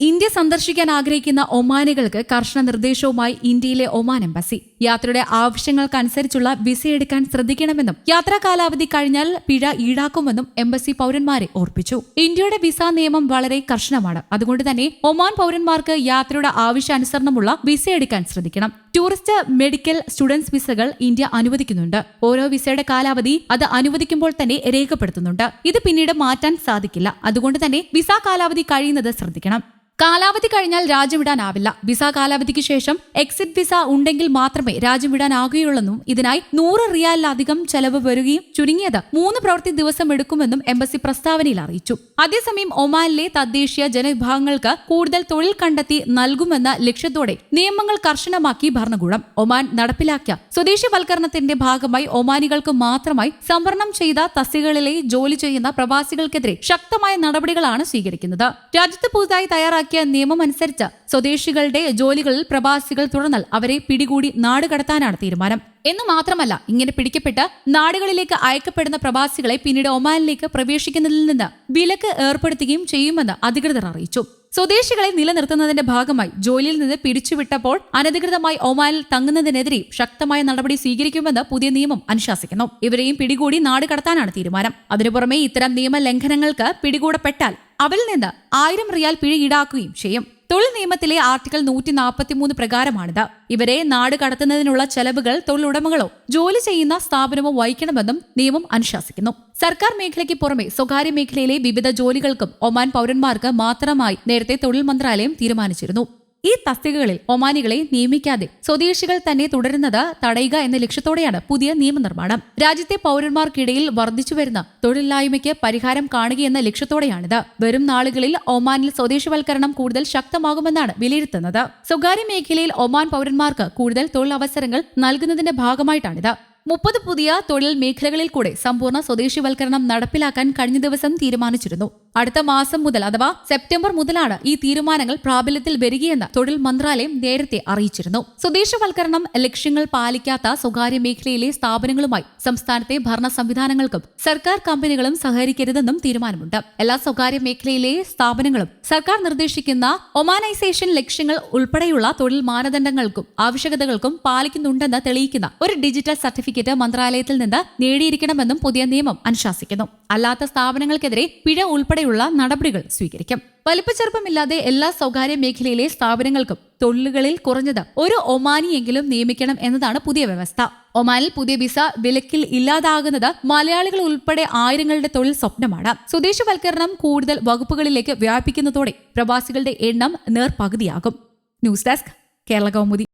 India സന്ദർശിക്കാൻ ആഗ്രഹിക്കുന്ന ഒമാനികൾക്ക് കർശന നിർദ്ദേശവുമായി ഇന്ത്യയിലെ ഒമാൻ എംബസി. യാത്രയുടെ ആവശ്യങ്ങൾക്കനുസരിച്ചുള്ള വിസ എടുക്കാൻ ശ്രദ്ധിക്കണമെന്നും യാത്രാ കാലാവധി കഴിഞ്ഞാൽ പിഴ ഈടാക്കുമെന്നും എംബസി പൗരന്മാരെ ഓർപ്പിച്ചു. ഇന്ത്യയുടെ വിസ നിയമം വളരെ കർശനമാണ്. അതുകൊണ്ട് തന്നെ ഒമാൻ പൗരന്മാർക്ക് യാത്രയുടെ ആവശ്യാനുസരണമുള്ള വിസ എടുക്കാൻ ശ്രദ്ധിക്കണം. ടൂറിസ്റ്റ് മെഡിക്കൽ സ്റ്റുഡൻസ് വിസകൾ ഇന്ത്യ അനുവദിക്കുന്നുണ്ട്. ഓരോ വിസയുടെ കാലാവധി അത് അനുവദിക്കുമ്പോൾ തന്നെ രേഖപ്പെടുത്തുന്നുണ്ട്. ഇത് പിന്നീട് മാറ്റാൻ സാധിക്കില്ല. അതുകൊണ്ട് തന്നെ വിസ കാലാവധി കഴിയുന്നത് ശ്രദ്ധിക്കണം. കാലാവധി കഴിഞ്ഞാൽ രാജ്യം വിടാനാവില്ല വിസ കാലാവധിക്ക് ശേഷം എക്സിറ്റ് വിസ ഉണ്ടെങ്കിൽ മാത്രമേ രാജ്യം വിടാനാകുകയുള്ളെന്നും ഇതിനായി നൂറ് റിയാലിലധികം ചെലവ് വരികയും ചുരുങ്ങിയത് മൂന്ന് പ്രവൃത്തി ദിവസം എടുക്കുമെന്നും എംബസി പ്രസ്താവനയിൽ അറിയിച്ചു. അതേസമയം ഒമാനിലെ തദ്ദേശീയ ജനവിഭാഗങ്ങൾക്ക് കൂടുതൽ തൊഴിൽ കണ്ടെത്തി നൽകുമെന്ന ലക്ഷ്യത്തോടെ നിയമങ്ങൾ കർശനമാക്കി ഭരണകൂടം. ഒമാൻ നടപ്പിലാക്കിയ സ്വദേശിവൽക്കരണത്തിന്റെ ഭാഗമായി ഒമാനികൾക്ക് മാത്രമായി സംവരണം ചെയ്ത തസ്തികളിലെ ജോലി ചെയ്യുന്ന പ്രവാസികൾക്കെതിരെ ശക്തമായ നടപടികളാണ് സ്വീകരിക്കുന്നത്. രാജ്യത്ത് പുതുതായി തയ്യാറാക്കിയ നിയമം അനുസരിച്ച് സ്വദേശികളുടെ ജോലികളിൽ പ്രവാസികൾ തുടർന്നാൽ അവരെ പിടികൂടി നാട് കടത്താനാണ് തീരുമാനം. എന്ന് മാത്രമല്ല ഇങ്ങനെ പിടിക്കപ്പെട്ട് നാടുകളിലേക്ക് അയക്കപ്പെടുന്ന പ്രവാസികളെ പിന്നീട് ഒമാനിലേക്ക് പ്രവേശിക്കുന്നതിൽ നിന്ന് വിലക്ക് ഏർപ്പെടുത്തുകയും ചെയ്യുമെന്ന് അധികൃതർ അറിയിച്ചു. സ്വദേശികളെ നിലനിർത്തുന്നതിന്റെ ഭാഗമായി ജോലിയിൽ നിന്ന് പിരിച്ചുവിട്ടപ്പോൾ അനധികൃതമായി ഒമാനിൽ തങ്ങുന്നതിനെതിരെ ശക്തമായ നടപടി സ്വീകരിക്കുമെന്ന് പുതിയ നിയമം അനുശാസിക്കുന്നു. ഇവരെയും പിടികൂടി നാട് കടത്താനാണ് തീരുമാനം. അതിനു പുറമെ ഇത്തരം നിയമ ലംഘനങ്ങൾക്ക് പിടികൂടപ്പെട്ടാൽ അവരിൽ നിന്ന് ആയിരം റിയാൽ പിഴ ഈടാക്കുകയും ചെയ്യും. തൊഴിൽ നിയമത്തിലെ ആർട്ടിക്കിൾ നൂറ്റി നാൽപ്പത്തിമൂന്ന് പ്രകാരമാണിത്. ഇവരെ നാട് കടത്തുന്നതിനുള്ള ചെലവുകൾ തൊഴിലുടമകളോ ജോലി ചെയ്യുന്ന സ്ഥാപനമോ വഹിക്കണമെന്നും നിയമം അനുശാസിക്കുന്നു. സർക്കാർ മേഖലയ്ക്ക് പുറമെ സ്വകാര്യ മേഖലയിലെ വിവിധ ജോലികൾക്കും ഒമാൻ പൗരന്മാർക്ക് മാത്രമായി നേരത്തെ തൊഴിൽ മന്ത്രാലയം തീരുമാനിച്ചിരുന്നു. ഈ തസ്തികകളിൽ ഒമാനികളെ നിയമിക്കാതെ സ്വദേശികൾ തന്നെ തുടരുന്നത് തടയുക എന്ന ലക്ഷ്യത്തോടെയാണ് പുതിയ നിയമനിർമ്മാണം. രാജ്യത്തെ പൗരന്മാർക്കിടയിൽ വർദ്ധിച്ചുവരുന്ന തൊഴിലില്ലായ്മയ്ക്ക് പരിഹാരം കാണുകയെന്ന ലക്ഷ്യത്തോടെയാണിത്. വരും നാളുകളിൽ ഒമാനിൽ സ്വദേശവൽക്കരണം കൂടുതൽ ശക്തമാകുമെന്നാണ് വിലയിരുത്തുന്നത്. സ്വകാര്യ മേഖലയിൽ ഒമാൻ പൗരന്മാർക്ക് കൂടുതൽ തൊഴിലവസരങ്ങൾ നൽകുന്നതിന്റെ ഭാഗമായിട്ടാണിത്. മുപ്പത് പുതിയ തൊഴിൽ മേഖലകളിൽ കൂടെ സമ്പൂർണ സ്വദേശിവൽക്കരണം നടപ്പിലാക്കാൻ കഴിഞ്ഞ ദിവസം തീരുമാനിച്ചിരുന്നു. അടുത്ത മാസം മുതൽ അഥവാ സെപ്റ്റംബർ മുതലാണ് ഈ തീരുമാനങ്ങൾ പ്രാബല്യത്തിൽ വരികയെന്ന് തൊഴിൽ മന്ത്രാലയം നേരത്തെ അറിയിച്ചിരുന്നു. സ്വദേശവൽക്കരണം ലക്ഷ്യങ്ങൾ പാലിക്കാത്ത സ്വകാര്യ മേഖലയിലെ സ്ഥാപനങ്ങളുമായി സംസ്ഥാനത്തെ ഭരണ സംവിധാനങ്ങൾക്കും സർക്കാർ കമ്പനികളും സഹകരിക്കരുതെന്നും തീരുമാനമുണ്ട്. എല്ലാ സ്വകാര്യ മേഖലയിലെ സ്ഥാപനങ്ങളും സർക്കാർ നിർദ്ദേശിക്കുന്ന ഒമാനൈസേഷൻ ലക്ഷ്യങ്ങൾ ഉൾപ്പെടെയുള്ള തൊഴിൽ മാനദണ്ഡങ്ങൾക്കും ആവശ്യകതകൾക്കും പാലിക്കുന്നുണ്ടെന്ന് തെളിയിക്കുന്ന ഒരു ഡിജിറ്റൽ സർട്ടിഫിക്കറ്റ് മന്ത്രാലയത്തിൽ നിന്ന് നേടിയിരിക്കണമെന്നും പുതിയ നിയമം അനുശാസിക്കുന്നു. അല്ലാത്ത സ്ഥാപനങ്ങൾക്കെതിരെ പിഴ ഉൾപ്പെടെയുള്ള നടപടികൾ സ്വീകരിക്കും. വലിപ്പച്ചെറുപ്പമില്ലാതെ എല്ലാ സ്വകാര്യ മേഖലയിലെ സ്ഥാപനങ്ങൾക്കും തൊഴിലുകളിൽ കുറഞ്ഞത് ഒരു ഒമാനിയെങ്കിലും നിയമിക്കണം എന്നതാണ് പുതിയ വ്യവസ്ഥ. ഒമാനിൽ പുതിയ വിസ വിലക്കിൽ ഇല്ലാതാകുന്നത് മലയാളികൾ ഉൾപ്പെടെ ആയിരങ്ങളുടെ തൊഴിൽ സ്വപ്നമാണ്. സ്വദേശവൽക്കരണം കൂടുതൽ വകുപ്പുകളിലേക്ക് വ്യാപിക്കുന്നതോടെ പ്രവാസികളുടെ എണ്ണം നേർപകുതിയാകും. News desk Kerala Kaumudi.